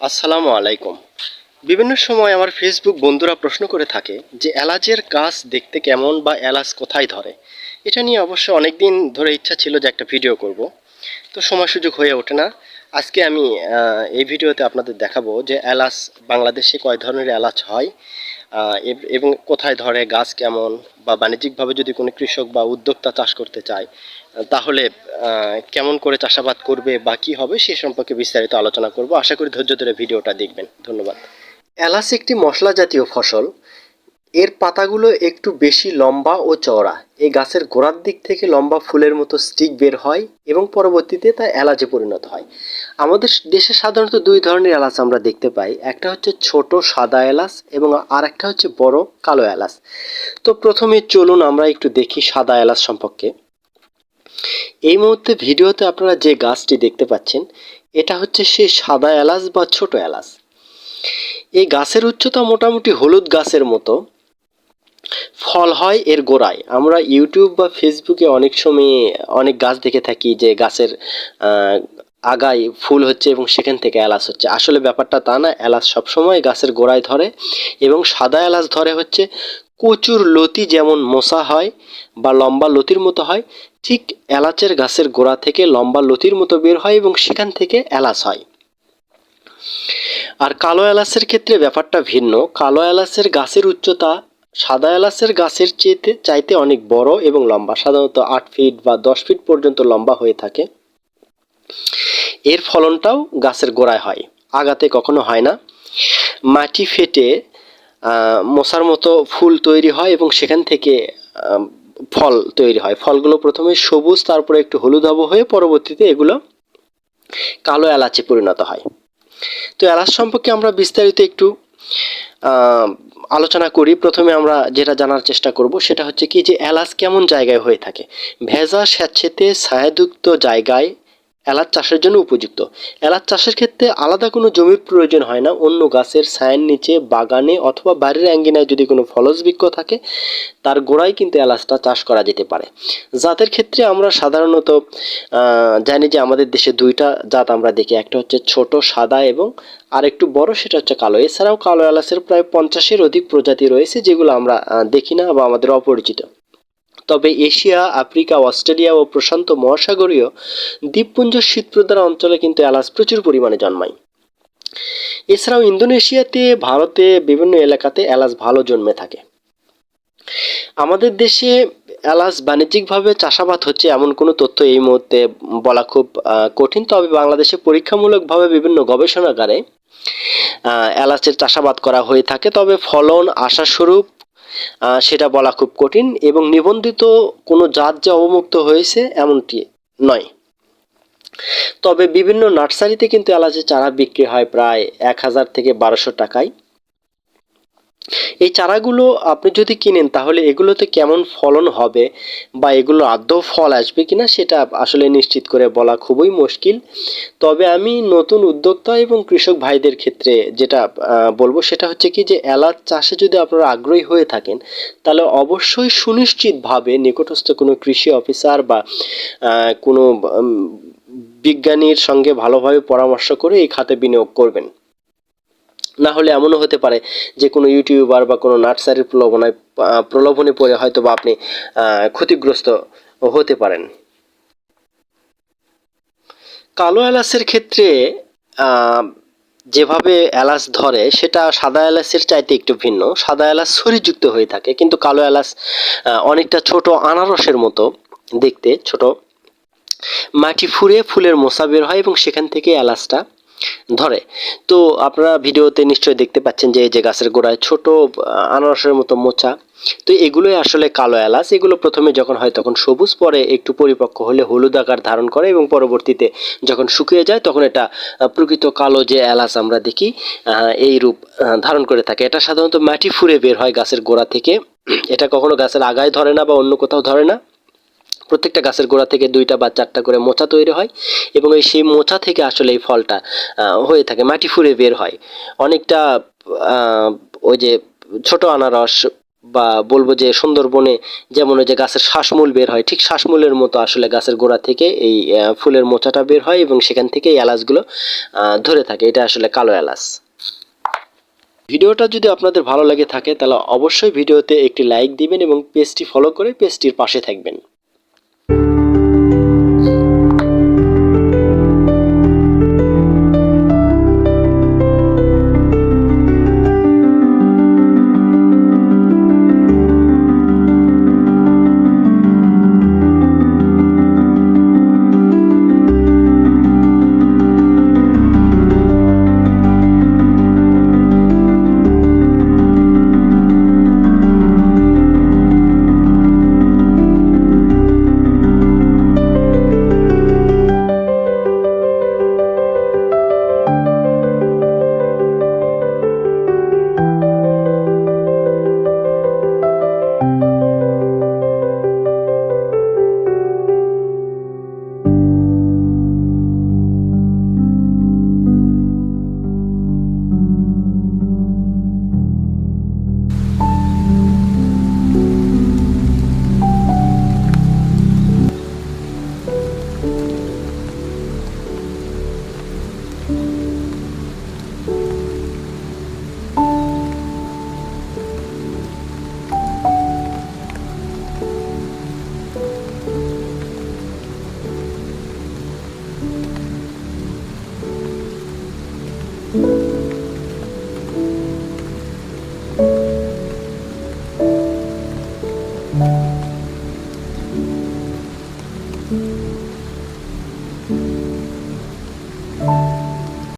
আসসালামু আলাইকুম। বিভিন্ন সময় আমার ফেসবুক বন্ধুরা প্রশ্ন করে থাকে যে, এলাচের কাজ দেখতে কেমন বা এলাচ কোথায় ধরে? এটা নিয়ে অবশ্য অনেক দিন ধরে ইচ্ছা ছিল যে একটা ভিডিও করব। তো সময় সুযোগ হয়ে ওঠে না। আজকে আমি এই ভিডিওতে আপনাদের দেখাবো যে এলাচ বাংলাদেশে কয় ধরনের এলাচ হয়। এব- কোথায় ধরে, গাছ কেমন, বা বাণিজ্যিকভাবে যদি কোনো কৃষক বা উদ্যোক্তা চাষ করতে চায় তাহলে কেমন করে চাষাবাদ করবে বা কী হবে সে সম্পর্কে বিস্তারিত আলোচনা করব। আশা করি ধৈর্য ধরে ভিডিওটা দেখবেন। ধন্যবাদ। এলাচ একটি মশলা জাতীয় ফসল। এর পাতাগুলো একটু বেশি লম্বা ও চওড়া। এই গাছের গোড়ার দিক থেকে লম্বা ফুলের মতো স্টিক বের হয় এবং পরবর্তীতে তা এলাচে পরিণত হয়। আমাদের দেশে সাধারণত দুই ধরনের এলাচ আমরা দেখতে পাই। একটা হচ্ছে ছোট সাদা এলাচ এবং আর একটা হচ্ছে বড় কালো এলাচ। তো প্রথমে চলুন আমরা একটু দেখি সাদা এলাচ সম্পর্কে। এই মুহূর্তে ভিডিওতে আপনারা যে গাছটি দেখতে পাচ্ছেন, এটা হচ্ছে সেই সাদা এলাচ বা ছোট এলাচ। এই গাছের উচ্চতা মোটামুটি হলুদ গাছের মতো। ফল হয় এর গোড়ায়। আমরা ইউটিউব বা ফেসবুকে অনেক সময় অনেক গাছ দেখে থাকি যে গাছের আগায় ফুল হচ্ছে এবং সেখান থেকে এলাচ হচ্ছে। আসলে ব্যাপারটা তা না, এলাচ সবসময় গাছের গোড়ায় ধরে এবং সাদা এলাচ ধরে হচ্ছে কচুর লতি যেমন মোসা হয় বা লম্বা লতির মতো হয়, ঠিক এলাচের গাছের গোড়া থেকে লম্বা লতির মতো বের হয় এবং সেখান থেকে এলাচ হয়। আর কালো এলাচের ক্ষেত্রে ব্যাপারটা ভিন্ন। কালো এলাচের গাছের উচ্চতা সাদা এলাচের গাছের চেয়েতে চাইতে অনেক বড় এবং লম্বা, সাধারণত আট ফিট বা দশ ফিট পর্যন্ত লম্বা হয়ে থাকে। এর ফলনটাও গাছের গোড়ায় হয়, আগাতে কখনো হয় না। মাটি ফেটে মশার মতো ফুল তৈরি হয় এবং সেখান থেকে ফল তৈরি হয়। ফলগুলো প্রথমে সবুজ, তারপরে একটু হলুদাভ হয়ে পরবর্তীতে এগুলো কালো এলাচে পরিণত হয়। তো এলাচ সম্পর্কে আমরা বিস্তারিত একটু আলোচনা করি। প্রথমে আমরা যেটা জানার চেষ্টা করব সেটা হচ্ছে কি যে এলাচ কেমন জায়গায় হয়ে থাকে? ভেজা স্যাঁতসেঁতে ছায়াযুক্ত জায়গায় এলাচ চাষের জন্য উপযুক্ত। এলাচ চাষের ক্ষেত্রে আলাদা কোনো জমির প্রয়োজন হয় না। অন্য গাছের ছায়ের নিচে, বাগানে অথবা বাড়ির অ্যাঙ্গিনায় যদি কোনো ফলস বৃক্ষ থাকে, তার গোড়ায় কিন্তু এলাচটা চাষ করা যেতে পারে। জাতের ক্ষেত্রে আমরা সাধারণত জানি যে আমাদের দেশে দুইটা জাত আমরা দেখি। একটা হচ্ছে ছোট, সাদা এবং আর একটু বড় সেটা হচ্ছে কালো। এছাড়াও কালো এলাচের প্রায় পঞ্চাশের অধিক প্রজাতি রয়েছে যেগুলো আমরা দেখি না বা আমাদের অপরিচিত। তবে এশিয়া, আফ্রিকা, অস্ট্রেলিয়া ও প্রশান্ত মহাসাগরীয় দ্বীপপুঞ্জ শীতপ্রধান অঞ্চলে কিন্তু এলাচ প্রচুর পরিমাণে জন্মায়। এছাড়াও ইন্দোনেশিয়াতে, ভারতে, বিভিন্ন এলাকাতে এলাচ ভালো জন্মে থাকে। আমাদের দেশে এলাচ বাণিজ্যিকভাবে চাষাবাদ হচ্ছে এমন কোনো তথ্য এই মুহূর্তে বলা খুব কঠিন। তবে বাংলাদেশে পরীক্ষামূলকভাবে বিভিন্ন গবেষণাগারে এলাচের চাষাবাদ করা হয়ে থাকে। তবে ফলন, আশাস্বরূপ সেটা বলা খুব কঠিন এবং নিবন্ধিত কোনো জাত যা অবমুক্ত হয়েছে এমনটি নয়। তবে বিভিন্ন নার্সারিতে কিন্তু এলাচের চারা বিক্রি হয় প্রায় এক হাজার থেকে বারোশো টাকায়। এই চারাগুলো আপনি যদি কিনেন, তাহলে এগুলোতে কেমন ফলন হবে বা এগুলো আদৌ ফল আসবে কিনা, সেটা আসলে নিশ্চিত করে বলা খুবই মুশকিল। তবে আমি নতুন উদ্যোক্তা এবং কৃষক ভাইদের ক্ষেত্রে যেটা বলব সেটা হচ্ছে কি যে, এলাচ চাষে যদি আপনারা আগ্রহী হয়ে থাকেন, তাহলে অবশ্যই সুনিশ্চিতভাবে নিকটস্থ কোনো কৃষি অফিসার বা কোনো বিজ্ঞানীর সঙ্গে ভালোভাবে পরামর্শ করে এই খাতে বিনিয়োগ করবেন। না হলে এমনও হতে পারে যে কোনো ইউটিউবার বা কোনো নার্সারির প্রলোভনায় প্রলোভনে পড়ে হয়তো বা আপনি ক্ষতিগ্রস্ত হতে পারেন। কালো এলাচের ক্ষেত্রে যেভাবে এলাচ ধরে, সেটা সাদা এলাচের চাইতে একটু ভিন্ন। সাদা এলাচ ছড়িযুক্ত হয়ে থাকে, কিন্তু কালো এলাচ অনেকটা ছোট আনারসের মতো দেখতে, ছোট। মাটি ফুঁড়ে ফুলের মোসা বের হয় এবং সেখান থেকে এলাচটা ধরে। তো আপনারা ভিডিওতে নিশ্চয়ই দেখতে পাচ্ছেন যে এই যে গাছের গোড়ায় ছোট আনারসের মতো মোচা। তো এগুলোই আসলে কালো এলাচ। এগুলো প্রথমে যখন হয় তখন সবুজ, পরে একটু পরিপক্ক হলে হলুদ আকার ধারণ করে এবং পরবর্তীতে যখন শুকিয়ে যায় তখন এটা প্রকৃত কালো যে এলাচ আমরা দেখি এই রূপ ধারণ করে থাকে। এটা সাধারণত মাটি ফুঁড়ে বের হয় গাছের গোড়া থেকে। এটা কখনো গাছের আগায় ধরে না বা অন্য কোথাও ধরে না। প্রত্যেকটা গাছের গোড়া থেকে দুইটা বা চারটা করে মোচা তৈরি হয় এবং এই সেই মোচা থেকে আসলে এই ফলটা হয়ে থাকে, মাটি ফুঁড়ে বের হয়। অনেকটা ওই যে ছোট আনারস বা বলব যে সুন্দরবনে যেমন ওই যে গাছের শ্বাসমূল বের হয়, ঠিক শ্বাসমূলের মতো আসলে গাছের গোড়া থেকে এই ফুলের মোচাটা বের হয় এবং সেখান থেকে এই এলাচগুলো ধরে থাকে। এটা আসলে কালো এলাচ। ভিডিওটা যদি আপনাদের ভালো লাগে থাকে, তাহলে অবশ্যই ভিডিওতে একটি লাইক দিবেন এবং পেজটি ফলো করে পেজটির পাশে থাকবেন।